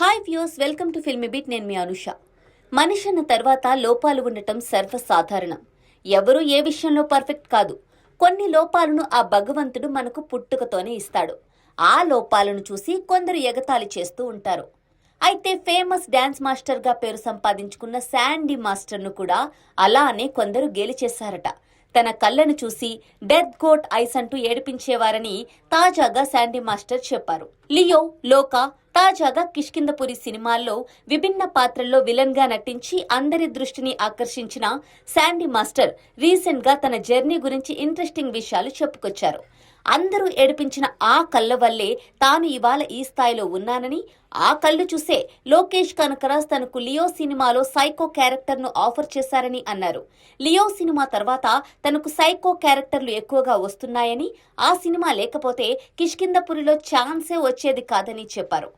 Hi views welcome to filmy bit నేను మీ అనుష. మనిషి అన్న తర్వాత లోపాలు ఉండటం సర్వసాధారణం. ఎవరూ ఏ విషయంలో పర్ఫెక్ట్ కాదు. కొన్ని లోపాలను ఆ భగవంతుడు మనకు పుట్టుకతోనే ఇస్తాడు. ఆ లోపాలను చూసి కొందరు ఎగతాళి చేస్తూ ఉంటారు. అయితే ఫేమస్ డ్యాన్స్ మాస్టర్గా పేరు సంపాదించుకున్న శాండీ మాస్టర్ను కూడా అలానే కొందరు గేలిచేశారట. తన కళ్ళను చూసి డెత్ గోట్ ఐస్ అంటూ ఏడిపించేవారని తాజాగా శాండీ మాస్టర్ చెప్పారు. లియో లోకా తాజాగా కిష్కిందపురి సినిమాల్లో విభిన్న పాత్రల్లో విలన్గా నటించి అందరి దృష్టిని ఆకర్షించిన శాండీ మాస్టర్ రీసెంట్గా తన జర్నీ గురించి ఇంట్రెస్టింగ్ విషయాలు చెప్పుకొచ్చారు. అందరూ ఏడిపించిన ఆ కళ్ళ వల్లే తాను ఇవాళ ఈ స్థాయిలో ఉన్నానని ఆ కళ్ళు చూసే లోకేష్ కనకరాజ్ తనకు లియో సినిమాలో సైకో క్యారెక్టర్ను ఆఫర్ చేశారని అన్నారు. లియో సినిమా తర్వాత తనకు సైకో క్యారెక్టర్లు ఎక్కువగా వస్తున్నాయని ఆ సినిమా లేకపోతే కిష్కిందపురిలో ఛాన్సే వచ్చేది కాదని చెప్పారు.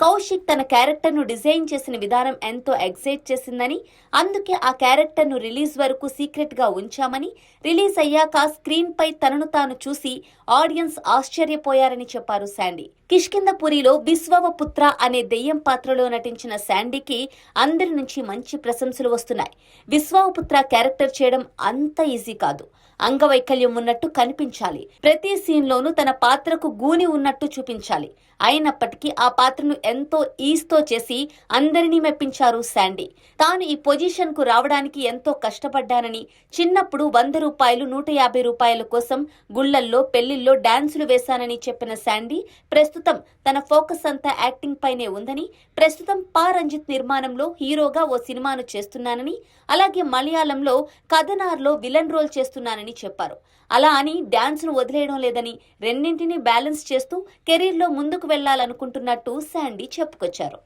కౌశిక్ తన క్యారెక్టర్ను డిజైన్ చేసిన విధానం ఎంతో ఎగ్జైట్ చేసిందని అందుకే ఆ క్యారెక్టర్ను రిలీజ్ వరకు సీక్రెట్గా ఉంచామని రిలీజ్ అయ్యాక స్క్రీన్ పై తనను తాను చూసి ఆడియన్స్ ఆశ్చర్యపోయారని చెప్పారు శాండీ. కిష్కిందపురిలో విశ్వవపుత్ర అనే దెయ్యం పాత్రలో నటించిన శాండీకి అందరి నుంచి మంచి ప్రశంసలు వస్తున్నాయి. విశ్వవపుత్ర క్యారెక్టర్ చేయడం అంత ఈజీ కాదు. అంగవైకల్యం ఉన్నట్టు కనిపించాలి. ప్రతి సీన్లోనూ తన పాత్రకు గూని ఉన్నట్టు చూపించాలి. అయినప్పటికీ ఆ పాత్రను ఎంతో ఈస్తో చేసి అందరినీ మెప్పించారు శాండీ. తాను ఈ పొజిషన్కు రావడానికి ఎంతో కష్టపడ్డానని చిన్నప్పుడు వంద రూపాయలు నూట యాభై రూపాయల కోసం గుళ్ళల్లో పెళ్ళిల్లో డాన్సులు వేశానని చెప్పిన శాండీ ప్రస్తుతం తన ఫోకస్ అంతా యాక్టింగ్ పైనే ఉందని ప్రస్తుతం పా రంజిత్ నిర్మాణంలో హీరోగా ఓ సినిమాను చేస్తున్నానని అలాగే మలయాళంలో కథనార్లో విలన్ రోల్ చేస్తున్నానని చెప్పారు. అలా అని డాన్స్ను వదిలేయడం లేదని రెండింటినీ బ్యాలెన్స్ చేస్తూ కెరీర్లో ముందుకు వెళ్ళాలనుకుంటున్నట్టు శాండీ. చెప్పుకొచ్చారు.